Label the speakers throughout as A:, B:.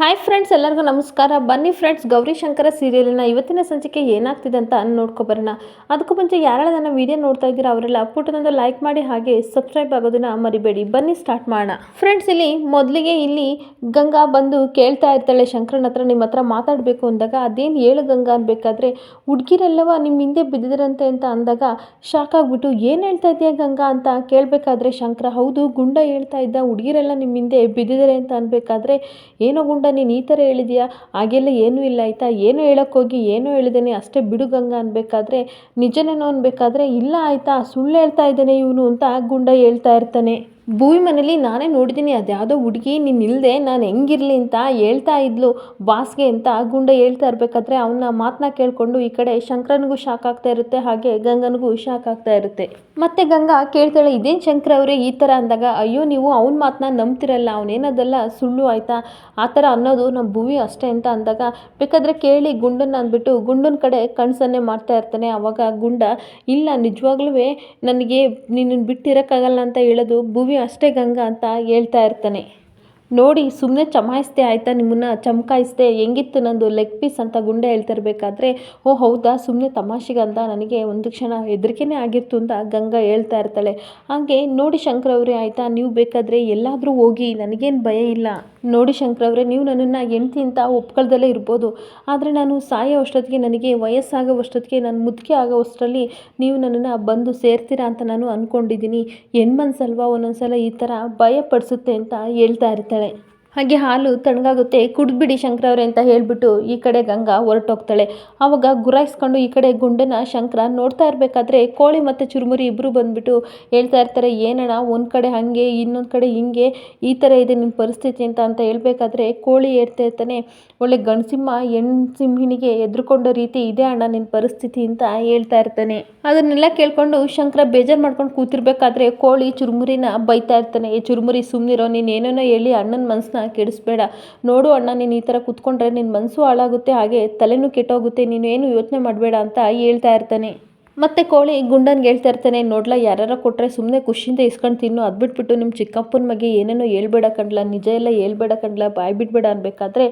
A: Hi friends ಎಲ್ಲರಿಗೂ ನಮಸ್ಕಾರ. ಬನ್ನಿ ಫ್ರೆಂಡ್ಸ್ ಗೌರಿ ಶಂಕರ ಸೀರಿಯಲಿನ ಇವತ್ತಿನ ಸಂಚಿಕೆ ಏನಾಗ್ತಿದೆ ಅಂತ ನೋಡ್ಕೊಬರೋಣ ಅದಕ್ಕೂ ಮುಂಚೆ ಯಾರೆಲ್ಲ ನನ್ನ ವಿಡಿಯೋ ನೋಡ್ತಾ ಇದ್ದೀರಾ ಅವರೆಲ್ಲ ಪುಟ್ಟದೊಂದು ಲೈಕ್ ಮಾಡಿ ಹಾಗೆ ಸಬ್ಸ್ಕ್ರೈಬ್ ಆಗೋದನ್ನು ಮರಿಬೇಡಿ. ಬನ್ನಿ ಸ್ಟಾರ್ಟ್ ಮಾಡೋಣ. ಫ್ರೆಂಡ್ಸ್ ಇಲ್ಲಿ ಮೊದಲಿಗೆ ಇಲ್ಲಿ ಗಂಗಾ ಬಂದು ಕೇಳ್ತಾ ಇರ್ತಾಳೆ ಶಂಕರನ ಹತ್ರ, ನಿಮ್ಮ ಹತ್ರ ಮಾತಾಡಬೇಕು ಅಂದಾಗ, ಅದೇನು ಹೇಳು ಗಂಗಾ ಅನ್ಬೇಕಾದ್ರೆ ಹುಡುಗಿರೆಲ್ಲವ ನಿಮ್ಮ ಹಿಂದೆ ಬಿದ್ದಿದ್ರಂತೆ ಅಂತ ಅಂದಾಗ ಶಾಕ್ ಆಗಿಬಿಟ್ಟು ಏನು ಹೇಳ್ತಾ ಇದೆಯಾ ಗಂಗಾ ಅಂತ ಕೇಳಬೇಕಾದ್ರೆ ಶಂಕರ, ಹೌದು, ಗುಂಡ ಹೇಳ್ತಾ ಇದ್ದ ಹುಡುಗಿರೆಲ್ಲ ನಿಮ್ಮ ಹಿಂದೆ ಬಿದ್ದಿದ್ದಾರೆ ಅಂತ ಅನ್ಬೇಕಾದ್ರೆ, ಏನೋ ಗುಂಡ ನೀನು ಈ ಥರ ಹೇಳಿದ್ಯಾ? ಹಾಗೆಲ್ಲ ಏನೂ ಇಲ್ಲ ಆಯಿತಾ? ಏನು ಹೇಳೋಕ್ಕೋಗಿ ಏನೋ ಹೇಳಿದ್ದೇನೆ ಅಷ್ಟೇ ಬಿಡು ಗಂಗಾ ಅನ್ಬೇಕಾದ್ರೆ, ನಿಜನೇನೋ ಅನ್ಬೇಕಾದ್ರೆ ಇಲ್ಲ ಆಯಿತಾ? ಸುಳ್ಳು ಹೇಳ್ತಾ ಇದ್ದಾನೆ ಇವನು ಅಂತ ಗುಂಡ ಹೇಳ್ತಾ ಇರ್ತಾನೆ. ಭೂಮಿ ಮನೇಲಿ ನಾನೇ ನೋಡಿದ್ದೀನಿ, ಅದ್ಯಾವುದೋ ಹುಡುಗಿ, ನೀನು ಇಲ್ಲದೆ ನಾನು ಹೆಂಗಿರಲಿ ಅಂತ ಹೇಳ್ತಾ ಇದ್ಲು ಬಾಸ್ಗೆ ಅಂತ ಗುಂಡ ಹೇಳ್ತಾ ಇರಬೇಕಾದ್ರೆ ಅವನ್ನ ಮಾತನ್ನ ಕೇಳಿಕೊಂಡು ಈ ಕಡೆ ಶಂಕರನಿಗೂ ಶಾಕ್ ಆಗ್ತಾ ಇರುತ್ತೆ, ಹಾಗೆ ಗಂಗನಿಗೂ ಶಾಕ್ ಆಗ್ತಾ ಇರುತ್ತೆ. ಮತ್ತೆ ಗಂಗಾ ಕೇಳ್ತಾಳೆ, ಇದೇನು ಶಂಕರ ಅವರೇ ಈ ಥರ ಅಂದಾಗ, ಅಯ್ಯೋ, ನೀವು ಅವನ ಮಾತನ್ನ ನಂಬ್ತಿರಲ್ಲ ಅವನೇನದೆಲ್ಲ ಸುಳ್ಳು ಆಯಿತಾ, ಆ ಥರ ಅನ್ನೋದು ನಮ್ಮ ಭೂಮಿ ಅಷ್ಟೇ ಅಂತ ಅಂದಾಗ, ಬೇಕಾದರೆ ಕೇಳಿ ಗುಂಡನ್ನ ಅಂದ್ಬಿಟ್ಟು ಗುಂಡನ ಕಡೆ ಕಣ್ಸನ್ನೇ ಮಾಡ್ತಾ ಇರ್ತಾನೆ, ಅವಾಗ ಗುಂಡ, ಇಲ್ಲ ನಿಜವಾಗ್ಲೂ ನನಗೆ ನಿನ್ನನ್ನು ಬಿಟ್ಟಿರೋಕ್ಕಾಗಲ್ಲ ಅಂತ ಹೇಳೋದು ಭೂಮಿ ಅಷ್ಟೇ ಗಂಗಾ ಅಂತ ಹೇಳ್ತಾ ಇರ್ತಾನೆ. ನೋಡಿ ಸುಮ್ಮನೆ ಚಮಾಯಿಸ್ದೆ ಆಯಿತಾ ನಿಮ್ಮನ್ನ? ಚಮಕಾಯಿಸ್ದೆ? ಹೆಂಗಿತ್ತು ನಂದು ಲೆಗ್ ಪೀಸ್ ಅಂತ ಗುಂಡೆ ಹೇಳ್ತಿರ್ಬೇಕಾದ್ರೆ, ಓ ಹೌದಾ ಸುಮ್ಮನೆ ತಮಾಷೆಗಂತ ನನಗೆ ಒಂದು ಕ್ಷಣ ಹೆದರಿಕೆನೇ ಆಗಿತ್ತು ಅಂತ ಗಂಗಾ ಹೇಳ್ತಾ ಇರ್ತಾಳೆ. ಹಾಗೆ ನೋಡಿ ಶಂಕರ್ ಅವರೇ, ಆಯಿತಾ? ನೀವು ಬೇಕಾದರೆ ಎಲ್ಲಾದರೂ ಹೋಗಿ, ನನಗೇನು ಭಯ ಇಲ್ಲ. ನೋಡಿ ಶಂಕರ್ ಅವರೇ, ನೀವು ನನ್ನನ್ನು ಹೆಂಡ್ತಿ ಅಂತ ಒಪ್ಕೊಳ್ದಲ್ಲೇ ಇರ್ಬೋದು. ಆದರೆ ನಾನು ಸಾಯೋ ಅಷ್ಟೊತ್ತಿಗೆ ನನಗೆ, ವಯಸ್ಸಾಗೋ ಅಷ್ಟೊತ್ತಿಗೆ, ನಾನು ಮುದುಕೆ ಆಗೋ ಅಷ್ಟರಲ್ಲಿ ನೀವು ನನ್ನನ್ನು ಬಂದು ಸೇರ್ತೀರಾ ಅಂತ ನಾನು ಅಂದ್ಕೊಂಡಿದ್ದೀನಿ ಹೆಣ್ಮನ್ಸಲ್ವಾ ಒಂದೊಂದ್ಸಲ ಈ ಥರ ಭಯ ಪಡಿಸುತ್ತೆ ಅಂತ ಹೇಳ್ತಾ ಇರ್ತಾಳೆ. ಹಾಗೆ ಹಾಲು ತಣ್ಣಗಾಗುತ್ತೆ. ಕುಡಿದ್ಬಿಡಿ ಶಂಕರ ಅವರೇ ಅಂತ ಹೇಳಿಬಿಟ್ಟು ಈ ಕಡೆ ಗಂಗಾ ಹೊರಟೋಗ್ತಾಳೆ. ಆವಾಗ ಗುರಾಯಿಸ್ಕೊಂಡು ಈ ಕಡೆ ಗುಂಡನ ಶಂಕರ ನೋಡ್ತಾ ಇರಬೇಕಾದ್ರೆ ಕೋಳಿ ಮತ್ತು ಚುರುಮುರಿ ಇಬ್ಬರು ಬಂದುಬಿಟ್ಟು ಹೇಳ್ತಾ ಇರ್ತಾರೆ, ಏನಣ್ಣ ಒಂದು ಕಡೆ ಹಾಗೆ, ಇನ್ನೊಂದು ಕಡೆ ಹಿಂಗೆ, ಈ ಥರ ಇದೆ ನಿಮ್ಮ ಪರಿಸ್ಥಿತಿ ಅಂತ ಅಂತ ಹೇಳಬೇಕಾದ್ರೆ ಕೋಳಿ ಹೇಳ್ತಾ ಇರ್ತಾನೆ, ಒಳ್ಳೆ ಗಣಸಿಂಹ ಹೆಣ್ಣು ಸಿಂಹಿಣಿಗೆ ಎದುರುಕೊಂಡೋ ರೀತಿ ಇದೆ ಅಣ್ಣ ನಿನ್ನ ಪರಿಸ್ಥಿತಿ ಅಂತ ಹೇಳ್ತಾ ಇರ್ತಾನೆ. ಅದನ್ನೆಲ್ಲ ಕೇಳ್ಕೊಂಡು ಶಂಕರ ಬೇಜಾರು ಮಾಡ್ಕೊಂಡು ಕೂತಿರ್ಬೇಕಾದ್ರೆ ಕೋಳಿ ಚುರುಮುರಿನ ಬೈತಾ ಇರ್ತಾನೆ. ಈ ಚುರುಮುರಿ ಸುಮ್ಮನಿರೋ ನೀನು ಏನೇನೋ ಹೇಳಿ ಅಣ್ಣನ ಮನಸ್ಸನ್ನ ಕೆಡಿಸ್ಬೇಡ. ನೋಡು ಅಣ್ಣ, ನೀನು ಈ ಥರ ಕೂತ್ಕೊಂಡ್ರೆ ನಿನ್ನ ಮನಸ್ಸು ಹಾಳಾಗುತ್ತೆ, ಹಾಗೆ ತಲೆನೂ ಕೆಟ್ಟೋಗುತ್ತೆ, ನೀನು ಏನು ಯೋಚನೆ ಮಾಡಬೇಡ ಅಂತ ಹೇಳ್ತಾ ಇರ್ತಾನೆ. ಮತ್ತೆ ಕೋಳಿ ಗುಂಡನ್ಗೆ ಹೇಳ್ತಾ ಇರ್ತಾನೆ, ನೋಡ್ಲಾ ಯಾರು ಕೊಟ್ಟರೆ ಸುಮ್ಮನೆ ಖುಷಿಯಿಂದ ಇಸ್ಕೊಂಡು ತಿನ್ನು, ಅದು ಬಿಟ್ಬಿಟ್ಟು ನಿಮ್ಮ ಚಿಕ್ಕಪ್ಪನ ಬಗ್ಗೆ ಏನೇನೋ ಹೇಳ್ಬೇಡ ಕಂಡ್ಲ, ನಿಜ ಎಲ್ಲ ಹೇಳ್ಬೇಡ ಕಂಡ್ಲ, ಬಾಯ್ ಬಿಡ್ಬೇಡ ಅನ್ಬೇಕಾದ್ರೆ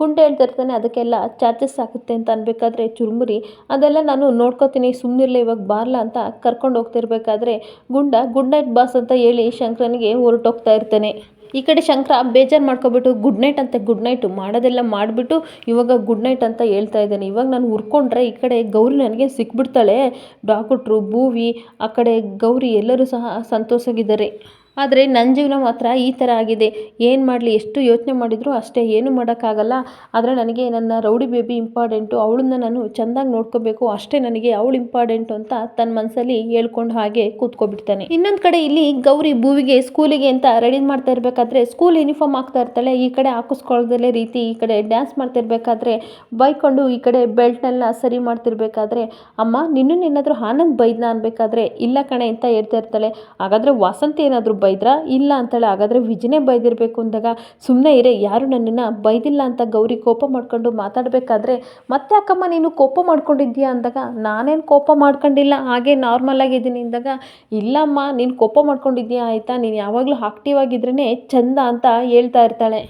A: ಗುಂಡ ಹೇಳ್ತಾ ಇರ್ತಾನೆ, ಅದಕ್ಕೆಲ್ಲ ಚಾರ್ಜಸ್ ಆಗುತ್ತೆ ಅಂತ ಅನ್ಬೇಕಾದ್ರೆ ಚುರುಮುರಿ, ಅದೆಲ್ಲ ನಾನು ನೋಡ್ಕೋತೀನಿ ಸುಮ್ಮನಿರಲಿ ಇವಾಗ ಬಾರ್ಲ ಅಂತ ಕರ್ಕೊಂಡು ಹೋಗ್ತಿರ್ಬೇಕಾದ್ರೆ ಗುಂಡ, ಗುಡ್ ನೈಟ್ ಬಾಸ್ ಅಂತ ಹೇಳಿ ಶಂಕರನಿಗೆ ಹೊರಟೋಗ್ತಾ ಇರ್ತಾನೆ. ಈ ಕಡೆ ಶಂಕರ ಬೇಜಾರು ಮಾಡ್ಕೊಬಿಟ್ಟು ಗುಡ್ ನೈಟ್ ಅಂತ ಗುಡ್ ನೈಟು ಮಾಡೋದೆಲ್ಲ ಮಾಡಿಬಿಟ್ಟು ಇವಾಗ ಗುಡ್ ನೈಟ್ ಅಂತ ಹೇಳ್ತಾ ಇದ್ದಾನೆ. ಇವಾಗ ನಾನು ಹುರ್ಕೊಂಡ್ರೆ ಈ ಕಡೆ ಗೌರಿ ನನಗೆ ಸಿಕ್ಬಿಡ್ತಾಳೆ. ಡಾಕ್ಟ್ರು, ಭೂವಿ, ಆ ಕಡೆ ಗೌರಿ ಎಲ್ಲರೂ ಸಹ ಸಂತೋಷಗಿದ್ದಾರೆ ಆದರೆ ನನ್ನ ಜೀವನ ಮಾತ್ರ ಈ ಥರ ಆಗಿದೆ. ಏನು ಮಾಡಲಿ, ಎಷ್ಟು ಯೋಚನೆ ಮಾಡಿದರೂ ಅಷ್ಟೇ, ಏನು ಮಾಡೋಕ್ಕಾಗಲ್ಲ. ಆದರೆ ನನಗೆ ನನ್ನ ರೌಡಿ ಬೇಬಿ ಇಂಪಾರ್ಟೆಂಟು, ಅವಳನ್ನ ನಾನು ಚೆಂದಾಗಿ ನೋಡ್ಕೋಬೇಕು, ಅಷ್ಟೇ ನನಗೆ ಅವಳು ಇಂಪಾರ್ಟೆಂಟು ಅಂತ ತನ್ನ ಮನಸ್ಸಲ್ಲಿ ಹೇಳ್ಕೊಂಡು ಹಾಗೆ ಕೂತ್ಕೊಬಿಡ್ತಾನೆ. ಇನ್ನೊಂದು ಕಡೆ ಇಲ್ಲಿ ಗೌರಿ ಭೂವಿಗೆ ಸ್ಕೂಲಿಗೆ ಅಂತ ರೆಡಿ ಮಾಡ್ತಾ ಇರಬೇಕಾದ್ರೆ, ಸ್ಕೂಲ್ ಯೂನಿಫಾರ್ಮ್ ಹಾಕ್ತಾ ಇರ್ತಾಳೆ. ಈ ಕಡೆ ಹಾಕಿಸ್ಕೊಳ್ಳೋದಲ್ಲೇ ರೀತಿ ಈ ಕಡೆ ಡ್ಯಾನ್ಸ್ ಮಾಡ್ತಿರ್ಬೇಕಾದ್ರೆ ಬೈಕೊಂಡು ಈ ಕಡೆ ಬೆಲ್ಟ್ನೆಲ್ಲ ಸರಿ ಮಾಡ್ತಿರ್ಬೇಕಾದ್ರೆ, ಅಮ್ಮ ನಿನ್ನನ್ನೇನಾದರೂ ಆನಂದ್ ಬೈದ್ನ ಅನ್ಬೇಕಾದ್ರೆ, ಇಲ್ಲ ಕಣೆ ಅಂತ ಹೇಳ್ತಾ ಇರ್ತಾಳೆ. ಹಾಗಾದರೆ ವಸಂತ ಏನಾದರೂ ಬೈದ್ರಾ? ಇಲ್ಲ ಅಂತಾಳೆ. ಹಾಗಾದರೆ ವಿಜಯನೇ ಬೈದಿರಬೇಕು ಅಂದಾಗ ಸುಮ್ಮನೆ ಇರೇ. ಯಾರು ನನ್ನನ್ನು ಬೈದಿಲ್ಲ ಅಂತ ಗೌರಿ ಕೋಪ ಮಾಡ್ಕೊಂಡು ಮಾತಾಡಬೇಕಾದ್ರೆ, ಮತ್ತೆ ಅಕ್ಕಮ್ಮ, ನೀನು ಕೋಪ ಮಾಡ್ಕೊಂಡಿದ್ದೀಯಾ? ಅಂದಾಗ, ನಾನೇನು ಕೋಪ ಮಾಡ್ಕೊಂಡಿಲ್ಲ. ಹಾಗೆ ನಾರ್ಮಲ್ ಆಗಿದ್ದೀನಿ ಅಂದಾಗ ಇಲ್ಲಮ್ಮ ನೀನು ಕೋಪ ಮಾಡ್ಕೊಂಡಿದ್ದೀಯಾ? ಆಯಿತಾ? ನೀನು ಯಾವಾಗಲೂ ಆಕ್ಟಿವ್ ಆಗಿದ್ರೇ ಚಂದ ಅಂತ ಹೇಳ್ತಾ ಇರ್ತಾಳೆ.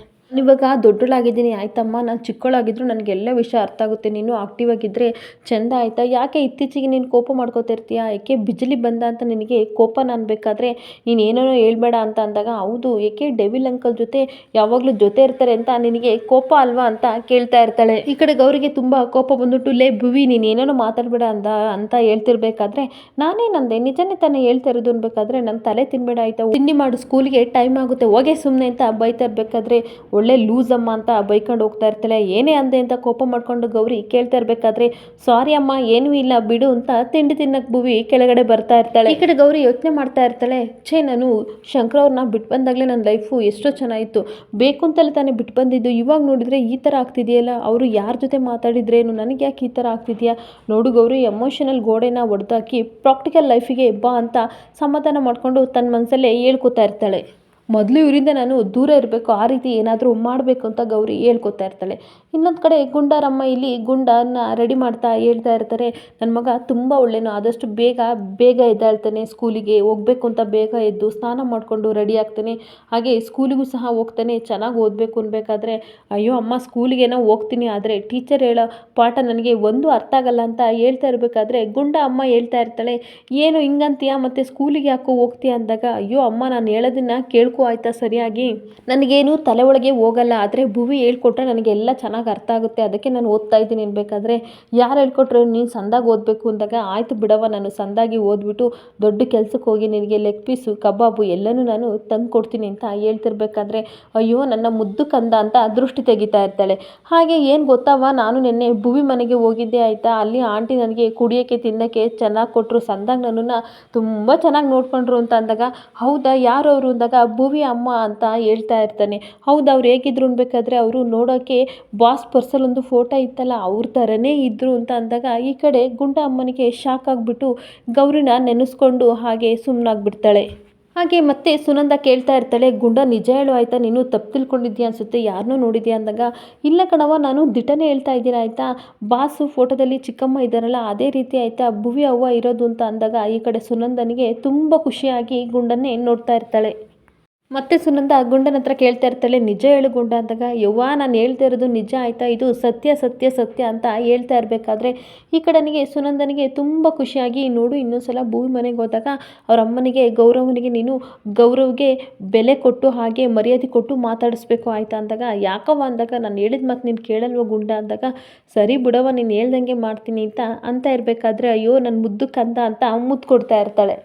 A: ಇವಾಗ ದೊಡ್ಡಳಾಗಿದ್ದೀನಿ, ಆಯ್ತಮ್ಮ? ನಾನು ಚಿಕ್ಕವಳಾಗಿದ್ರು ನನಗೆಲ್ಲ ವಿಷಯ ಅರ್ಥ ಆಗುತ್ತೆ. ನೀನು ಆಕ್ಟಿವ್ ಆಗಿದ್ದರೆ ಚೆಂದ ಆಯಿತಾ? ಯಾಕೆ ಇತ್ತೀಚೆಗೆ ನೀನು ಕೋಪ ಮಾಡ್ಕೋತಿರ್ತೀಯ ಯಾಕೆ ಬಿಜಿಲಿ ಬಂದ ಅಂತ ನಿನಗೆ ಕೋಪ ಅನ್ಬೇಕಾದ್ರೆ ನೀನು ಏನೇನೋ ಹೇಳ್ಬೇಡ ಅಂತ ಅಂದಾಗ, ಹೌದು, ಏಕೆ ಡೆವಿಲ್ ಅಂಕಲ್ ಜೊತೆ ಯಾವಾಗಲೂ ಜೊತೆ ಇರ್ತಾರೆ ಅಂತ ನಿನಗೆ ಕೋಪ ಅಲ್ವಾ ಅಂತ ಕೇಳ್ತಾ ಇರ್ತಾಳೆ. ಈ ಕಡೆ ಗೌರಿಗೆ ತುಂಬ ಕೋಪ ಬಂದುಬಿಟ್ಟು, ಲೇ ಭುವಿ, ನೀನು ಏನೇನೋ ಮಾತಾಡಬೇಡ ಅಂದ, ಅಂತ ಹೇಳ್ತಿರ್ಬೇಕಾದ್ರೆ ನಾನೇನಂದೆ ನಿಜನೇ ತಾನೇ ಹೇಳ್ತಾ ಇರೋದು ಅನ್ಬೇಕಾದ್ರೆ ನನ್ನ ತಲೆ ತಿನ್ಬೇಡ ಆಯಿತಾ? ತಿಂಡಿ ಮಾಡು ಸ್ಕೂಲಿಗೆ ಟೈಮ್ ಆಗುತ್ತೆ. ಹೋಗೆ ಸುಮ್ಮನೆ ಅಂತ ಬೈತಾ ಇರ್ಬೇಕಾದ್ರೆ ಒಳ್ಳೆ ಲೂಸ್ ಅಮ್ಮ ಅಂತ ಬೈಕೊಂಡು ಹೋಗ್ತಾ ಇರ್ತಾಳೆ. ಏನೇ ಅಂದೆ ಅಂತ ಕೋಪ ಮಾಡ್ಕೊಂಡು ಗೌರಿ ಕೇಳ್ತಾ ಇರ್ಬೇಕಾದ್ರೆ, ಸಾರಿ ಅಮ್ಮ, ಏನೂ ಇಲ್ಲ, ಬಿಡು ಅಂತ ತಿಂಡಿ ತಿನ್ನಕ್ ಭುವಿ ಕೆಳಗಡೆ ಬರ್ತಾ ಇರ್ತಾಳೆ. ಈ ಕಡೆ ಗೌರಿ ಯೋಚನೆ ಮಾಡ್ತಾ ಇರ್ತಾಳೆ, ಛೇ, ನಾನು ಶಂಕರ್ ಅವ್ರನ್ನ ಬಿಟ್ಟು ಬಂದಾಗಲೇ ನನ್ನ ಲೈಫು ಎಷ್ಟೋ ಚೆನ್ನಾಗಿತ್ತು. ಬೇಕು ಅಂತಲೇ ತಾನೇ ಬಿಟ್ಟು ಬಂದಿದ್ದು. ಇವಾಗ ನೋಡಿದ್ರೆ ಈ ಥರ ಆಗ್ತಿದೆಯಲ್ಲ? ಅವರು ಯಾರ ಜೊತೆ ಮಾತಾಡಿದ್ರೇನು ನನಗೆ ಯಾಕೆ ಈ ಥರ ಆಗ್ತಿದೆಯಾ? ನೋಡು ಗೌರಿ ಎಮೋಷನಲ್ ಗೋಡೆನ ಒಡೆದಾಕಿ ಪ್ರಾಕ್ಟಿಕಲ್ ಲೈಫಿಗೆ ಬಾ ಅಂತ ಸಮಾಧಾನ ಮಾಡಿಕೊಂಡು ತನ್ನ ಮನಸ್ಸಲ್ಲೇ ಹೇಳ್ಕೊತಾ ಇರ್ತಾಳೆ. ಮೊದಲು ಇವರಿಂದ ನಾನು ದೂರ ಇರಬೇಕು, ಆ ರೀತಿ ಏನಾದರೂ ಮಾಡಬೇಕು ಅಂತ ಗೌರಿ ಹೇಳ್ಕೊತಾ ಇರ್ತಾಳೆ. ಇನ್ನೊಂದು ಕಡೆ ಗುಂಡಾರಮ್ಮ ಇಲ್ಲಿ ಗುಂಡನ್ನ ರೆಡಿ ಮಾಡ್ತಾ ಹೇಳ್ತಾ ಇರ್ತಾರೆ. ನನ್ನ ಮಗ ತುಂಬ ಒಳ್ಳೆಯನು ಆದಷ್ಟು ಬೇಗ ಬೇಗ ಎದ್ದೇಳ್ತಾನೆ ಸ್ಕೂಲಿಗೆ ಹೋಗಬೇಕು ಅಂತ ಬೇಗ ಎದ್ದು ಸ್ನಾನ ಮಾಡಿಕೊಂಡು ರೆಡಿ ಆಗ್ತಾನೆ. ಹಾಗೆ ಸ್ಕೂಲಿಗೂ ಸಹ ಹೋಗ್ತಾನೆ, ಚೆನ್ನಾಗಿ ಓದಬೇಕು ಅನ್ಬೇಕಾದ್ರೆ, ಅಯ್ಯೋ ಅಮ್ಮ ಸ್ಕೂಲಿಗೇನೋ ಹೋಗ್ತೀನಿ, ಆದರೆ ಟೀಚರ್ ಹೇಳೋ ಪಾಠ ನನಗೆ ಒಂದು ಅರ್ಥ ಆಗಲ್ಲ ಅಂತ ಹೇಳ್ತಾ ಇರಬೇಕಾದ್ರೆ ಗುಂಡ ಅಮ್ಮ ಹೇಳ್ತಾ ಇರ್ತಾಳೆ, ಏನು ಹಿಂಗಂತೀಯ ಮತ್ತು ಸ್ಕೂಲಿಗೆ ಯಾಕೋ ಹೋಗ್ತೀಯ? ಅಂದಾಗ, ಅಯ್ಯೋ ಅಮ್ಮ, ನಾನು ಹೇಳೋದನ್ನ ಕೇಳ್ಕೊ ಆಯ್ತಾ ಸರಿಯಾಗಿ? ನನಗೇನು ತಲೆ ಒಳಗೆ ಹೋಗಲ್ಲ, ಆದರೆ ಭುವಿ ಹೇಳ್ಕೊಟ್ರೆ ನನಗೆಲ್ಲ ಚೆನ್ನಾಗಿ ಅರ್ಥ ಆಗುತ್ತೆ. ಅದಕ್ಕೆ ನಾನು ಓದ್ತಾ ಇದ್ದೀನಿ ಅನ್ಬೇಕಾದ್ರೆ, ಯಾರು ಹೇಳ್ಕೊಟ್ರು ನೀನು ಸಂದಾಗಿ ಓದಬೇಕು ಅಂದಾಗ, ಆಯಿತು ಬಿಡವ ನಾನು ಸಂದಾಗಿ ಓದ್ಬಿಟ್ಟು ದೊಡ್ಡ ಕೆಲಸಕ್ಕೆ ಹೋಗಿ ನಿನಗೆ ಲೆಗ್ ಪೀಸು ಕಬಾಬು ಎಲ್ಲನೂ ನಾನು ತಂದು ಕೊಡ್ತೀನಿ ಅಂತ ಹೇಳ್ತಿರ್ಬೇಕಾದ್ರೆ, ಅಯ್ಯೋ, ನನ್ನ ಮುದ್ದು ಕಂದ ಅಂತ ದೃಷ್ಟಿ ತೆಗಿತಾ ಇರ್ತಾಳೆ. ಹಾಗೆ ಏನು ಗೊತ್ತವ ನಾನು ನಿನ್ನೆ ಭುವಿ ಮನೆಗೆ ಹೋಗಿದ್ದೆ, ಆಯಿತಾ? ಅಲ್ಲಿ ಆಂಟಿ ನನಗೆ ಕುಡಿಯೋಕ್ಕೆ, ತಿನ್ನೋಕ್ಕೆ ಚೆನ್ನಾಗಿ ಕೊಟ್ಟರು ಸಂದಾಗ ನನ್ನನ್ನು ತುಂಬ ಚೆನ್ನಾಗಿ ನೋಡ್ಕೊಂಡ್ರು ಅಂತ ಅಂದಾಗ, ಹೌದಾ ಯಾರು ಅವರು ಅಂದಾಗ ಭುವಿ ಅಮ್ಮ ಅಂತ ಹೇಳ್ತಾ ಇರ್ತಾನೆ. ಹೌದು, ಅವ್ರು ಹೇಗಿದ್ರು ಅನ್ಬೇಕಾದ್ರೆ ಅವರು ನೋಡೋಕ್ಕೆ ಬಾಸ್ ಪರ್ಸಲ್ ಒಂದು ಫೋಟೋ ಇತ್ತಲ್ಲ, ಅವ್ರ ಥರನೇ ಇದ್ದರು ಅಂತ ಅಂದಾಗ ಈ ಕಡೆ ಗುಂಡ ಅಮ್ಮನಿಗೆ ಶಾಕ್ ಆಗಿಬಿಟ್ಟು ಗೌರಿನ ನೆನೆಸ್ಕೊಂಡು ಹಾಗೆ ಸುಮ್ಮನಾಗ್ಬಿಡ್ತಾಳೆ ಹಾಗೆ ಮತ್ತೆ ಸುನಂದ ಕೇಳ್ತಾ ಇರ್ತಾಳೆ, ಗುಂಡ ನಿಜ ಹೇಳು ಆಯಿತಾ, ನೀನು ತಪ್ಪು ತಿಳ್ಕೊಂಡಿದ್ಯಾ ಅನಿಸುತ್ತೆ ಯಾರನ್ನೂ ನೋಡಿದ್ಯಾ? ಅಂದಾಗ, ಇಲ್ಲ ಕಣವ ನಾನು ದಿಟನೇ ಹೇಳ್ತಾ ಇದ್ದೀನಿ ಆಯಿತಾ? ಬಾಸು ಫೋಟೋದಲ್ಲಿ ಚಿಕ್ಕಮ್ಮ ಇದ್ದಾರಲ್ಲ, ಅದೇ ರೀತಿ ಆಯಿತಾ? ಭುವಿ ಅವ್ವ ಇರೋದು ಅಂತ ಅಂದಾಗ ಈ ಕಡೆ ಸುನಂದನಿಗೆ ತುಂಬ ಖುಷಿಯಾಗಿ ಗುಂಡನ್ನೇ ನೋಡ್ತಾ ಇರ್ತಾಳೆ. ಮತ್ತೆ ಸುನಂದ ಗುಂಡನ ಹತ್ರ ಕೇಳ್ತಾ ಇರ್ತಾಳೆ, ನಿಜ ಹೇಳು ಗುಂಡ ಅಂದಾಗ, ಯವ್ವ, ನಾನು ಹೇಳ್ತಾ ಇರೋದು ನಿಜ ಆಯಿತಾ? ಇದು ಸತ್ಯ ಸತ್ಯ ಸತ್ಯ ಅಂತ ಹೇಳ್ತಾ ಇರಬೇಕಾದ್ರೆ ಈ ಕಡೆನಿಗೆ ಸುನಂದನಿಗೆ ತುಂಬ ಖುಷಿಯಾಗಿ, ನೋಡು ಇನ್ನೊಂದು ಸಲ ಭೂಮಿ ಮನೆಗೆ ಹೋದಾಗ ಅವ್ರ ಅಮ್ಮನಿಗೆ, ಗೌರವನಿಗೆ ನೀನು ಗೌರವ್ಗೆ ಬೆಲೆ ಕೊಟ್ಟು ಹಾಗೆ ಮರ್ಯಾದೆ ಕೊಟ್ಟು ಮಾತಾಡಿಸ್ಬೇಕು ಆಯಿತಾ ಅಂದಾಗ, ಯಾಕವ್ವ ಅಂದಾಗ, ನಾನು ಹೇಳಿದ ಮಾತು ನೀನು ಕೇಳಲ್ವ ಗುಂಡ ಅಂದಾಗ, ಸರಿ ಬಿಡವ ನೀನು ಹೇಳ್ದಂಗೆ ಮಾಡ್ತೀನಿ ಅಂತ ಅಂತ ಇರಬೇಕಾದ್ರೆ, ಅಯ್ಯೋ ನನ್ನ ಮುದ್ದು ಕಂದ ಅಂತ ಮುದ್ದು ಕೊಡ್ತಾ ಇರ್ತಾಳೆ.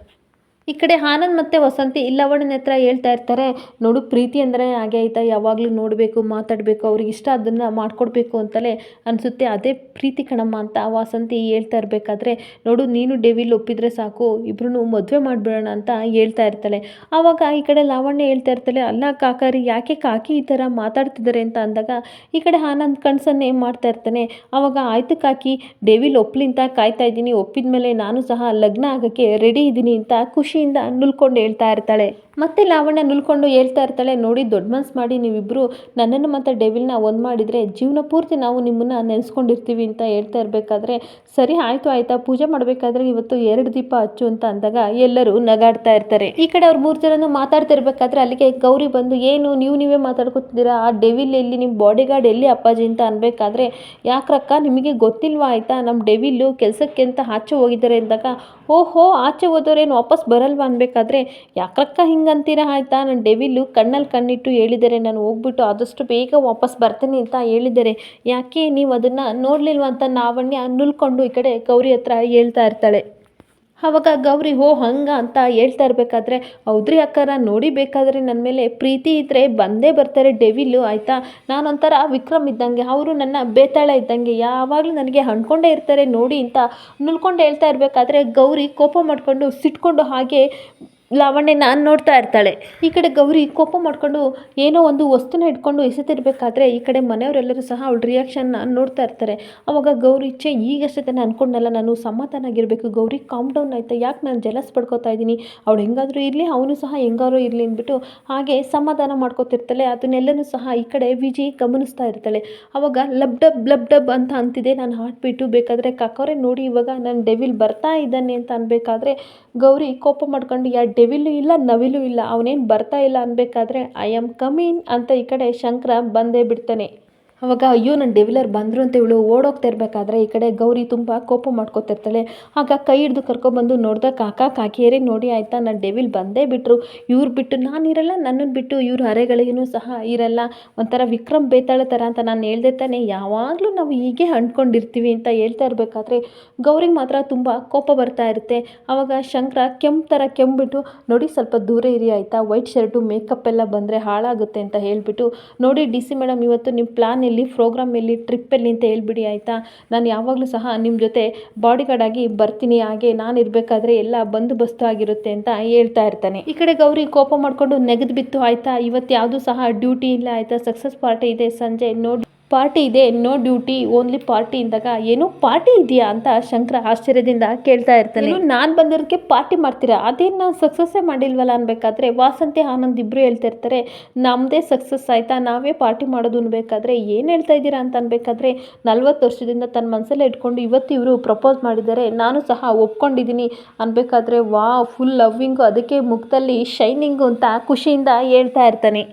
A: ಈ ಕಡೆ ಆನಂದ್ ಮತ್ತು ವಸಂತಿ ಇಲ್ಲವಣ್ಣನ ಹತ್ರ ಹೇಳ್ತಾ ಇರ್ತಾರೆ. ನೋಡು, ಪ್ರೀತಿ ಅಂದರೆ ಹಾಗೆ ಆಯ್ತಾ? ಯಾವಾಗಲೂ ನೋಡಬೇಕು, ಮಾತಾಡಬೇಕು, ಅವ್ರಿಗೆ ಇಷ್ಟ ಅದನ್ನು ಮಾಡಿಕೊಡ್ಬೇಕು ಅಂತಲೇ ಅನಿಸುತ್ತೆ. ಅದೇ ಪ್ರೀತಿ ಕಣಮ್ಮ ಅಂತ ವಸಂತಿ ಹೇಳ್ತಾ ಇರಬೇಕಾದ್ರೆ, ನೋಡು, ನೀನು ಡೆವಿಲ್ ಒಪ್ಪಿದ್ರೆ ಸಾಕು ಇಬ್ರು ಮದುವೆ ಮಾಡಿಬಿಡೋಣ ಅಂತ ಹೇಳ್ತಾ ಇರ್ತಾಳೆ. ಆವಾಗ ಈ ಕಡೆ ಲಾವಣ್ಯ ಹೇಳ್ತಾ ಇರ್ತಾಳೆ, ಅಲ್ಲ ಕಾಕಾರಿ, ಯಾಕೆ ಕಾಕಿ ಈ ಥರ ಮಾತಾಡ್ತಿದ್ದಾರೆ ಅಂತ ಅಂದಾಗ, ಈ ಕಡೆ ಆನಂದ್ ಕಣ್ಸನ್ನೇ ಮಾಡ್ತಾ ಇರ್ತಾನೆ. ಆವಾಗ, ಆಯ್ತು ಕಾಕಿ, ಡೆವಿಲ್ ಒಪ್ಲಿಂತ ಕಾಯ್ತಾ ಇದ್ದೀನಿ. ಒಪ್ಪಿದ ಮೇಲೆ ನಾನು ಸಹ ಲಗ್ನ ಆಗೋಕ್ಕೆ ರೆಡಿ ಇದ್ದೀನಿ ಅಂತ ಖುಷಿಯಿಂದ ನುಲ್ಕೊಂಡು ಹೇಳ್ತಾ ಇರ್ತಾಳೆ. ಮತ್ತೆ ಲಾವಣ್ಯ ನುಲ್ಕೊಂಡು ಹೇಳ್ತಾ ಇರ್ತಾಳೆ, ನೋಡಿ ದೊಡ್ಡ ಮನ್ಸು ಮಾಡಿ ನೀವಿಬ್ಬರು ನನ್ನನ್ನು ಮತ್ತು ಡೆವಿಲ್ನ ಒಂದು ಮಾಡಿದರೆ ಜೀವನ ಪೂರ್ತಿ ನಾವು ನಿಮ್ಮನ್ನು ನೆನೆಸ್ಕೊಂಡಿರ್ತೀವಿ ಅಂತ ಹೇಳ್ತಾ ಇರಬೇಕಾದ್ರೆ ಸರಿ, ಆಯಿತು, ಆಯಿತಾ, ಪೂಜೆ ಮಾಡಬೇಕಾದ್ರೆ ಇವತ್ತು ಎರಡು ದೀಪ ಹಚ್ಚು ಅಂತ ಅಂದಾಗ ಎಲ್ಲರೂ ನಗಾಡ್ತಾ ಇರ್ತಾರೆ. ಈ ಕಡೆ ಅವ್ರು ಮೂರು ಜನನು ಮಾತಾಡ್ತಿರ್ಬೇಕಾದ್ರೆ ಅಲ್ಲಿಗೆ ಗೌರಿ ಬಂದು, ಏನು, ನೀವು ನೀವೇ ಮಾತಾಡ್ಕೊತಿದ್ದೀರಾ? ಆ ಡೆವಿಲ್ ಎಲ್ಲಿ ನಿಮ್ಮ ಬಾಡಿ ಗಾರ್ಡ್ ಎಲ್ಲಿ ಅಪ್ಪಾಜಿ? ಅಂತ ಅನ್ಬೇಕಾದ್ರೆ, ಯಾಕ್ರಕ್ಕ, ನಿಮಗೆ ಗೊತ್ತಿಲ್ವಾ ಆಯಿತಾ ನಮ್ಮ ಡೆವಿಲ್ಲು ಕೆಲಸಕ್ಕೆ ಅಂತ ಆಚೆ ಹೋಗಿದ್ದಾರೆ ಅಂದಾಗ, ಓಹೋ, ಆಚೆ ಹೋದವ್ರೇನು ವಾಪಸ್ ಬರಲ್ವಾ? ಅನ್ಬೇಕಾದ್ರೆ, ಯಾಕ್ರಕ್ಕ ಹಿಂಗಂತೀರಾ ಆಯಿತಾ? ನನ್ನ ಡೆವಿಲು ಕಣ್ಣಲ್ಲಿ ಕಣ್ಣಿಟ್ಟು ಹೇಳಿದ್ದಾರೆ ನಾನು ಹೋಗ್ಬಿಟ್ಟು ಆದಷ್ಟು ಬೇಗ ವಾಪಸ್ ಬರ್ತೀನಿ ಅಂತ ಹೇಳಿದ್ದಾರೆ ಯಾಕೆ? ನೀವು ಅದನ್ನು ನೋಡಲಿಲ್ವ ಅಂತ ನಾವಣ್ಯ ನುಲ್ಕೊಂಡು ಈ ಕಡೆ ಗೌರಿ ಹತ್ರ ಹೇಳ್ತಾ ಇರ್ತಾಳೆ. ಆವಾಗ ಗೌರಿ ಹೋ ಹಂಗ ಅಂತ ಹೇಳ್ತಾ ಇರಬೇಕಾದ್ರೆ ಹೌದ್ರಿ ಅಕ್ಕಾರ? ನೋಡಿ ಬೇಕಾದರೆ ನನ್ನ ಮೇಲೆ ಪ್ರೀತಿ ಇದ್ದರೆ ಬಂದೇ ಬರ್ತಾರೆ ಡೆವಿಲು, ಆಯಿತಾ? ನಾನೊಂಥರ ವಿಕ್ರಮ್ ಇದ್ದಂಗೆ, ಅವರು ನನ್ನ ಬೇತಾಳ ಇದ್ದಂಗೆ, ಯಾವಾಗಲೂ ನನಗೆ ಹಣ್ಕೊಂಡೇ ಇರ್ತಾರೆ ನೋಡಿ ಅಂತ ನುಲ್ಕೊಂಡು ಹೇಳ್ತಾ ಇರಬೇಕಾದ್ರೆ ಗೌರಿ ಕೋಪ ಮಾಡಿಕೊಂಡು ಸಿಟ್ಕೊಂಡು ಹಾಗೆ ಲಾವಣ್ಯನ ನೋಡ್ತಾ ಇರ್ತಾಳೆ. ಈ ಕಡೆ ಗೌರಿ ಕೋಪ ಮಾಡಿಕೊಂಡು ಏನೋ ಒಂದು ವಸ್ತುನ ಇಟ್ಕೊಂಡು ಎಸೆತಿರ್ಬೇಕಾದ್ರೆ ಈ ಕಡೆ ಮನೆಯವರೆಲ್ಲರೂ ಸಹ ಅವಳ ರಿಯಾಕ್ಷನ್ನ ನೋಡ್ತಾ ಇರ್ತಾರೆ. ಅವಾಗ ಗೌರಿ, ಛೇ, ಈಗಷ್ಟೇ ತಾನೇ ಅಂದ್ಕೊಂಡಲ್ಲ ನಾನು ಸಮಾಧಾನ ಆಗಿರಬೇಕು. ಗೌರಿ ಕಾಮ್ ಡೌನ್ ಆಯಿತಾ? ಯಾಕೆ ನಾನು ಜಲಸ್ ಪಡ್ಕೋತಾ ಇದ್ದೀನಿ? ಅವಳು ಹೆಂಗಾದರೂ ಇರಲಿ, ಅವನು ಸಹ ಹೆಂಗಾದ್ರೂ ಇರಲಿ ಅಂದ್ಬಿಟ್ಟು ಹಾಗೆ ಸಮಾಧಾನ ಮಾಡ್ಕೋತಿರ್ತಾಳೆ. ಅದನ್ನೆಲ್ಲನೂ ಸಹ ಈ ಕಡೆ ವಿಜಿ ಗಮನಿಸ್ತಾ ಇರ್ತಾಳೆ. ಅವಾಗ ಲಬ್ ಡಬ್ ಲಬ್ ಡಬ್ ಅಂತ ಅಂತಿದೆ. ನಾನು ಹಾರ್ಟ್ ಬಿಟ್ಟು ಬೇಕಾದರೆ, ಕಾಕೋರೆ, ನೋಡಿ ಇವಾಗ ನನ್ನ ಡೆವಿಲ್ ಬರ್ತಾ ಇದ್ದಾನೆ ಅಂತ ಅನ್ಬೇಕಾದ್ರೆ ಗೌರಿ ಕೋಪ ಮಾಡ್ಕೊಂಡು, ಯಾ ಡೆವಿಲು ಇಲ್ಲ, ನವಿಲು ಇಲ್ಲ, ಅವನೇನು ಬರ್ತಾ ಇಲ್ಲ ಅನ್ಬೇಕಾದ್ರೆ, ಐ ಆಮ್ ಕಮಿನ್ ಅಂತ ಈ ಕಡೆ ಶಂಕರ ಬಂದೇ ಬಿಡ್ತಾನೆ. ಅವಾಗ ಅಯ್ಯೋ ನನ್ನ ಡೆವಿಲರ್ ಬಂದರು ಅಂತ ಇವಳು ಓಡೋಗ್ತಾ ಇರಬೇಕಾದ್ರೆ ಈ ಕಡೆ ಗೌರಿ ತುಂಬ ಕೋಪ ಮಾಡ್ಕೊತಿರ್ತಾಳೆ ಆಗ ಕೈ ಹಿಡ್ದು ಕರ್ಕೊಬಂದು ನೋಡ್ದೆ, ಕಾಕ, ಕಾಕಿಯರೇ, ನೋಡಿ ಆಯಿತಾ ನನ್ನ ಡೆವಿಲ್ ಬಂದೇ ಬಿಟ್ಟರು ಇವ್ರು ಬಿಟ್ಟು ನಾನಿರಲ್ಲ ನನ್ನನ್ನು ಬಿಟ್ಟು ಇವ್ರ ಹರೆಗಳಿಗೂ ಸಹ ಇರಲ್ಲ. ಒಂಥರ ವಿಕ್ರಮ್ ಬೇತಾಳ ಥರ ಅಂತ ನಾನು ಹೇಳ್ದೆ ತಾನೆ. ಯಾವಾಗಲೂ ನಾವು ಹೀಗೆ ಅಂಡ್ಕೊಂಡಿರ್ತೀವಿ ಅಂತ ಹೇಳ್ತಾ ಇರಬೇಕಾದ್ರೆ ಗೌರಿಗೆ ಮಾತ್ರ ತುಂಬ ಕೋಪ ಬರ್ತಾ ಇರುತ್ತೆ. ಆವಾಗ ಶಂಕರ ಕೆಂಪು ಥರ ಕೆಂಬಿಟ್ಟು ನೋಡಿ ಸ್ವಲ್ಪ ದೂರ ಇರಿ ಆಯಿತಾ, ವೈಟ್ ಶರ್ಟು ಮೇಕಪ್ ಎಲ್ಲ ಬಂದರೆ ಹಾಳಾಗುತ್ತೆ ಅಂತ ಹೇಳಿಬಿಟ್ಟು, ನೋಡಿ ಡಿ ಸಿ ಮೇಡಮ್, ಇವತ್ತು ನಿಮ್ಮ ಪ್ಲಾನ್ ಎಲ್ಲಿ ಪ್ರೋಗ್ರಾಮ್ ಎಲ್ಲಿ ಟ್ರಿಪ್ ಎಲ್ಲಿ ಅಂತ ಹೇಳ್ಬಿಡಿ ಆಯಿತಾ? ನಾನು ಯಾವಾಗಲೂ ಸಹ ನಿಮ್ಮ ಜೊತೆ ಬಾಡಿಗಾರ್ಡ್ ಆಗಿ ಬರ್ತೀನಿ, ಹಾಗೆ ನಾನು ಇರಬೇಕಾದ್ರೆ ಎಲ್ಲ ಬಂದೋಬಸ್ತು ಆಗಿರುತ್ತೆ ಅಂತ ಹೇಳ್ತಾ ಇರ್ತಾನೆ. ಈ ಕಡೆ ಗೌರಿ ಕೋಪ ಮಾಡಿಕೊಂಡು ನೆಗೆದು ಬಿತ್ತು ಆಯಿತಾ? ಇವತ್ತು ಯಾವುದೂ ಸಹ ಡ್ಯೂಟಿ ಇಲ್ಲ ಆಯಿತಾ? ಸಕ್ಸಸ್ ಪಾರ್ಟಿ ಇದೆ ಸಂಜೆ ನೋಡಿ. ಪಾರ್ಟಿ ಇದೆ, ನೋ ಡ್ಯೂಟಿ, ಓನ್ಲಿ ಪಾರ್ಟಿ ಅಂದಾಗ ಏನು ಪಾರ್ಟಿ ಇದೆಯಾ ಅಂತ ಶಂಕರ ಆಶ್ಚರ್ಯದಿಂದ ಕೇಳ್ತಾ ಇರ್ತಾನೆ. ನಾನು ಬಂದಿರೋದಕ್ಕೆ ಪಾರ್ಟಿ ಮಾಡ್ತೀರಾ? ಅದೇನು ನಾನು ಸಕ್ಸಸ್ಸೇ ಮಾಡಿಲ್ವಲ್ಲ ಅನ್ಬೇಕಾದ್ರೆ ವಾಸಂತಿ, ಆನಂದ್ ಇಬ್ಬರು ಹೇಳ್ತಾ ಇರ್ತಾರೆ ನಮ್ಮದೇ ಸಕ್ಸಸ್ ಆಯಿತಾ, ನಾವೇ ಪಾರ್ಟಿ ಮಾಡೋದು ಅನ್ಬೇಕಾದ್ರೆ ಏನು ಹೇಳ್ತಾ ಇದ್ದೀರಾ ಅಂತ ಅನ್ಬೇಕಾದ್ರೆ ನಲ್ವತ್ತು ವರ್ಷದಿಂದ ತನ್ನ ಮನಸ್ಸಲ್ಲೇ ಇಟ್ಕೊಂಡು ಇವತ್ತು ಇವರು ಪ್ರಪೋಸ್ ಮಾಡಿದ್ದಾರೆ, ನಾನು ಸಹ ಒಪ್ಕೊಂಡಿದ್ದೀನಿ ಅನ್ಬೇಕಾದ್ರೆ ವಾ ಫುಲ್ ಲವ್ವಿಂಗು ಅದಕ್ಕೆ ಮುಖದಲ್ಲಿ ಶೈನಿಂಗು ಅಂತ ಖುಷಿಯಿಂದ ಹೇಳ್ತಾ ಇರ್ತಾನೆ.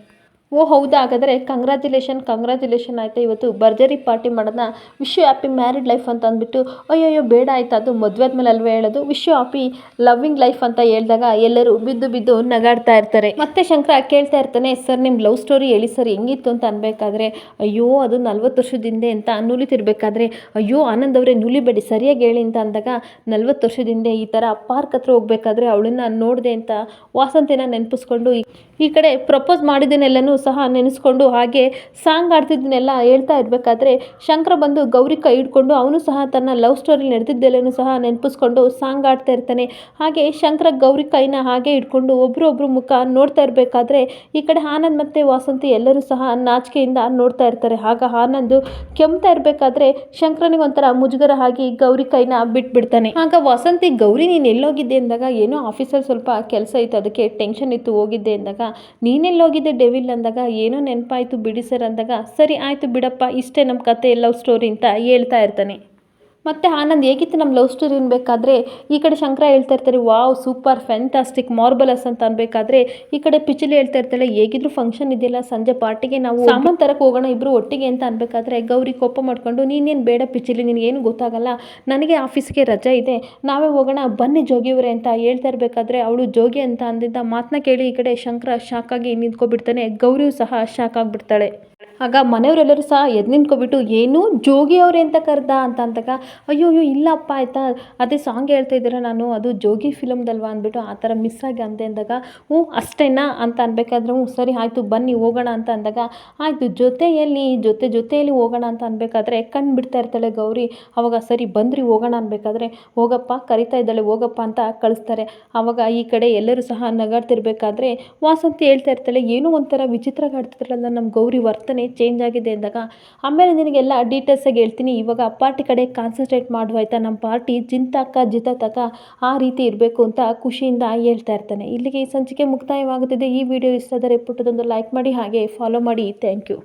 A: ಓ ಹೌದಾ? ಹಾಗಾದರೆ ಕಂಗ್ರ್ಯಾಚುಲೇಷನ್ ಕಂಗ್ರ್ಯಾಚುಲೇಷನ್ ಆಯಿತಾ? ಇವತ್ತು ಭರ್ಜರಿ ಪಾರ್ಟಿ ಮಾಡೋಣ wish you happy married life ಅಂತ ಅಂದ್ಬಿಟ್ಟು, ಅಯ್ಯಯ್ಯೋ, ಬೇಡ ಆಯಿತಾ ಅದು? ಮದುವೆ ಆದಮೇಲೆ ಅಲ್ವೇ ಹೇಳೋದು? Wish you happy loving life ಅಂತ ಹೇಳಿದಾಗ ಎಲ್ಲರೂ ಬಿದ್ದು ಬಿದ್ದು ನಗಾಡ್ತಾ ಇರ್ತಾರೆ. ಮತ್ತೆ ಶಂಕರ ಕೇಳ್ತಾ ಇರ್ತಾನೆ, ಸರ್ ನಿಮ್ಮ ಲವ್ ಸ್ಟೋರಿ ಹೇಳಿ ಸರ್, ಹೆಂಗಿತ್ತು ಅಂತ ಅನ್ಬೇಕಾದ್ರೆ, ಅಯ್ಯೋ, ಅದು ನಲ್ವತ್ತು ವರ್ಷದ ಹಿಂದೆ ಅಂತ ನುಲಿತಿರ್ಬೇಕಾದ್ರೆ, ಅಯ್ಯೋ, ಆನಂದ್ ಅವರೇ, ನುಲಿಬೇಡಿ, ಸರಿಯಾಗಿ ಹೇಳಿ ಅಂತ ಅಂದಾಗ, ನಲ್ವತ್ತು ವರ್ಷದ ಹಿಂದೆ ಈ ಥರ ಪಾರ್ಕ್ ಹತ್ರ ಹೋಗ್ಬೇಕಾದ್ರೆ ಅವಳನ್ನ ನೋಡಿದೆ ಅಂತ ವಾಸಂತಿನ ನೆನಪಿಸ್ಕೊಂಡು ಈ- ಕಡೆ ಪ್ರಪೋಸ್ ಮಾಡಿದ್ದನ್ನೆಲ್ಲನೂ ಸಹ ನೆನೆಸ್ಕೊಂಡು ಹಾಗೆ ಸಾಂಗ್ ಆಡ್ತಿದ್ದನ್ನೆಲ್ಲ ಹೇಳ್ತಾ ಇರಬೇಕಾದ್ರೆ ಶಂಕರ ಬಂದು ಗೌರಿ ಕೈ ಹಿಡ್ಕೊಂಡು ಅವನು ಸಹ ತನ್ನ ಲವ್ ಸ್ಟೋರಿ ನಡೆದಿದ್ದೆಲ್ಲನೂ ಸಹ ನೆನಪಿಸ್ಕೊಂಡು ಸಾಂಗ್ ಆಡ್ತಾ ಇರ್ತಾನೆ. ಹಾಗೆ ಶಂಕರ ಗೌರಿ ಕೈನ ಹಾಗೆ ಹಿಡ್ಕೊಂಡು ಒಬ್ಬರೊಬ್ಬರು ಮುಖ ನೋಡ್ತಾ ಇರಬೇಕಾದ್ರೆ ಈ ಕಡೆ ಆನಂದ್ ಮತ್ತು ವಾಸಂತಿ ಎಲ್ಲರೂ ಸಹ ನಾಚಿಕೆಯಿಂದ ನೋಡ್ತಾ ಇರ್ತಾರೆ. ಆಗ ಆನಂದ್ ಕೆಮ್ತಾ ಇರಬೇಕಾದ್ರೆ ಶಂಕರನಿಗೆ ಒಂಥರ ಮುಜುಗರ ಆಗಿ ಗೌರಿ ಕೈನ ಬಿಟ್ಬಿಡ್ತಾನೆ. ಆಗ ವಸಂತಿ, ಗೌರಿ, ನೀನು ಎಲ್ಲೋಗಿದ್ದೆ? ಅಂದಾಗ, ಏನೋ ಆಫೀಸಲ್ಲಿ ಸ್ವಲ್ಪ ಕೆಲಸ ಇತ್ತು, ಅದಕ್ಕೆ ಟೆನ್ಷನ್ ಇತ್ತು, ಹೋಗಿದ್ದೆ. ಅಂದಾಗ, ನೀನೆಲ್ಲೋಗಿದ್ದೆ ಡೆವಿಲ್ ಅಂದಾಗ ಏನೋ ನೆನಪಾಯಿತು ಬಿಡಿ ಸರ್ ಅಂದಾಗ, ಸರಿ ಆಯಿತು ಬಿಡಪ್ಪ, ಇಷ್ಟೇ ನಮ್ಮ ಕತೆ ಲವ್ ಸ್ಟೋರಿ ಅಂತ ಹೇಳ್ತಾ ಇರ್ತಾನೆ. ಮತ್ತು ಆನಂದ್ ಹೇಗಿತ್ತು ನಮ್ಮ ಲವ್ ಸ್ಟೋರಿ ಅನ್ಬೇಕಾದ್ರೆ ಈ ಕಡೆ ಶಂಕರ ಹೇಳ್ತಾ ಇರ್ತಾರೆ ವಾವ್ ಸೂಪರ್ ಫ್ಯಾಂಟಾಸ್ಟಿಕ್ ಮಾರ್ಬಲಸ್ ಅಂತ ಅನ್ಬೇಕಾದ್ರೆ ಈ ಕಡೆ ಪಿಚಲಿ ಹೇಳ್ತಾ ಇರ್ತಾಳೆ ಹೇಗಿದ್ರು ಫಂಕ್ಷನ್ ಇದೆಯಲ್ಲ ಸಂಜೆ ಪಾರ್ಟಿಗೆ ನಾವು ಸಾಮಾನ್ ತರಕ್ಕೆ ಹೋಗೋಣ ಇಬ್ರು ಒಟ್ಟಿಗೆ ಅಂತ ಅನ್ಬೇಕಾದ್ರೆ ಗೌರಿ ಕೋಪ ಮಾಡ್ಕೊಂಡು ನೀನೇನು ಬೇಡ ಪಿಚಲಿ ನಿನಗೇನು ಗೊತ್ತಾಗಲ್ಲ ನನಗೆ ಆಫೀಸ್ಗೆ ರಜೆ ಇದೆ ನಾವೇ ಹೋಗೋಣ ಬನ್ನಿ ಜೋಗಿಯವರೇ ಅಂತ ಹೇಳ್ತಾ ಇರಬೇಕಾದ್ರೆ ಅವಳು ಜೋಗಿ ಅಂತ ಅಂದಿದ್ದ ಮಾತನ್ನ ಕೇಳಿ ಈ ಕಡೆ ಶಂಕರ ಶಾಕ್ ಆಗಿ ನಿಂತ್ಕೊಬಿಡ್ತಾನೆ ಗೌರಿಯು ಸಹ ಶಾಕ್ ಆಗಿಬಿಡ್ತಾಳೆ. ಆಗ ಮನೆಯವರೆಲ್ಲರೂ ಸಹ ಎದ್ದು ನಿಂತ್ಕೊಬಿಟ್ಟು, ಏನು ಜೋಗಿ ಅವರೇ ಅಂತ ಕರೆದ? ಅಂತ ಅಂದಾಗ, ಅಯ್ಯೋ ಅಯ್ಯೋ, ಇಲ್ಲಪ್ಪ, ಆಯ್ತಾ? ಅದೇ ಸಾಂಗ್ ಹೇಳ್ತಾ ಇದ್ದೀರಾ ನಾನು, ಅದು ಜೋಗಿ ಫಿಲಮ್ದಲ್ವಾ ಅಂದ್ಬಿಟ್ಟು ಆ ಥರ ಮಿಸ್ ಆಗಿ ಅಂದೆ ಅಂದಾಗ, ಹ್ಞೂ, ಅಷ್ಟೇನಾ? ಅಂತ ಅನ್ಬೇಕಾದ್ರೆ ಹ್ಞೂ, ಸರಿ, ಆಯಿತು, ಬನ್ನಿ, ಹೋಗೋಣ, ಅಂತ ಅಂದಾಗ, ಆಯಿತು, ಜೊತೆಯಲ್ಲಿ, ಜೊತೆ, ಜೊತೆಯಲ್ಲಿ ಹೋಗೋಣ, ಅಂತ ಅನ್ಬೇಕಾದ್ರೆ ಕಣ್ಣು ಬಿಡ್ತಾ ಇರ್ತಾಳೆ ಗೌರಿ. ಅವಾಗ, ಸರಿ, ಬಂದ್ರಿ, ಹೋಗೋಣ ಅನ್ಬೇಕಾದ್ರೆ ಹೋಗಪ್ಪ, ಕರಿತಾ ಇದ್ದಾಳೆ, ಹೋಗಪ್ಪ, ಅಂತ ಕಳಿಸ್ತಾರೆ. ಆವಾಗ ಈ ಕಡೆ ಎಲ್ಲರೂ ಸಹ ನಗಾಡ್ತಿರ್ಬೇಕಾದ್ರೆ, ವಾಸಂತಿ ಹೇಳ್ತಾ ಇರ್ತಾಳೆ, ಏನೋ ಒಂಥರ ವಿಚಿತ್ರ ಕಾಡ್ತಿದ್ರಲ್ಲ ನಮ್ಮ ಗೌರಿ ವರ್ತನೆ ಚೇಂಜ್ ಆಗಿದೆ ಅಂದಾಗ, ಆಮೇಲೆ ನಿನಗೆಲ್ಲ ಡೀಟೇಲ್ಸಾಗಿ ಹೇಳ್ತೀನಿ. ಇವಾಗ ಪಾರ್ಟಿ ಕಡೆ ಕಾನ್ಸಂಟ್ರೇಟ್ ಮಾಡುವ ನಮ್ಮ ಪಾರ್ಟಿ ಜಿಂತಾಕ ತಕ್ಕ ಆ ರೀತಿ ಇರಬೇಕು ಅಂತ ಖುಷಿಯಿಂದ ಹೇಳ್ತಾ ಇರ್ತಾನೆ. ಇಲ್ಲಿಗೆ ಈ ಸಂಚಿಕೆ ಮುಕ್ತಾಯವಾಗುತ್ತಿದೆ. ಈ ವಿಡಿಯೋ ಇಷ್ಟ ಆದರೆ ಪುಟ್ಟದೊಂದು ಲೈಕ್ ಮಾಡಿ, ಹಾಗೆ ಫಾಲೋ ಮಾಡಿ. Thank you